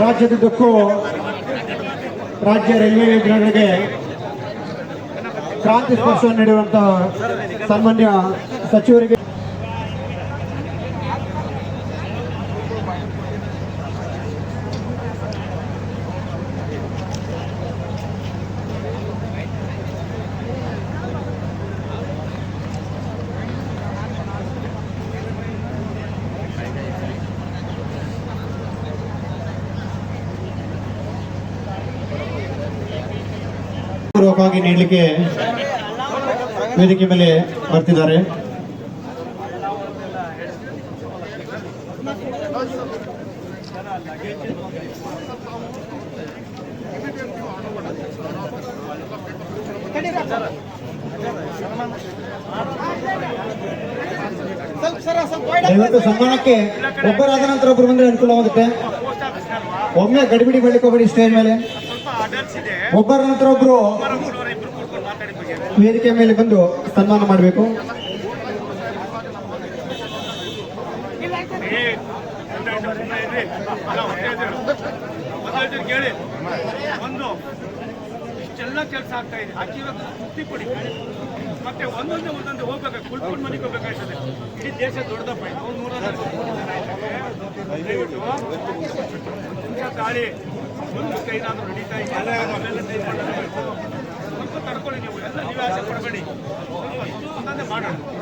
ರಾಜ್ಯದುದ್ದಕ್ಕೂ ರಾಜ್ಯ ರೈಲ್ವೆ ಯೋಜನೆಗಳಿಗೆ ಕ್ರಾಂತಿ ಸ್ಪರ್ಶವನ್ನು ನೀಡುವಂತಹ ಸನ್ಮಾನ್ಯ ಸಚಿವರಿಗೆ ಪೂರ್ವಕವಾಗಿ ನೀಡಲಿಕ್ಕೆ ವೇದಿಕೆ ಮೇಲೆ ಬರ್ತಿದ್ದಾರೆ. ದಯವಿಟ್ಟು ಸನ್ಮಾನಕ್ಕೆ ಒಬ್ಬರಾದ ನಂತರ ಒಬ್ಬರು ಬಂದ್ರೆ ಅನುಕೂಲವಾಗುತ್ತೆ ಒಮ್ಮೆ ಗಡಿಬಿಡಿ ಹೋಗ್ಬೇಡಿ ಸ್ಟೇಜ್ ಮೇಲೆ. ಒಬ್ಬರ ನಂತರ ಒಬ್ರು ವೇದಿಕೆ ಮೇಲೆ ಬಂದು ಸನ್ಮಾನ ಮಾಡಬೇಕು. ಒಂದು ಇಷ್ಟೆಲ್ಲ ಕೆಲಸ ಆಗ್ತಾ ಇದೆ. ಅಕ್ಕಿವಾಗ ತೃಪ್ತಿ ಪಡಿ. ಮತ್ತೆ ಒಂದೊಂದೇ ಒಂದೊಂದು ಹೋಗ್ಬೇಕು. ಕುಳ್ಕೊಂಡು ಮನೆಗೆ ಹೋಗ್ಬೇಕಾಗ್ತದೆ ಇಡೀ ದೇಶ ದೊಡ್ಡದಪ್ಪ ಇದು. ಅವ್ರು ನೂರ. ದಯವಿಟ್ಟು. ತಾಳಿ. ನಡೀತಾ ಇದೆ. ಮಾಡೋಣ.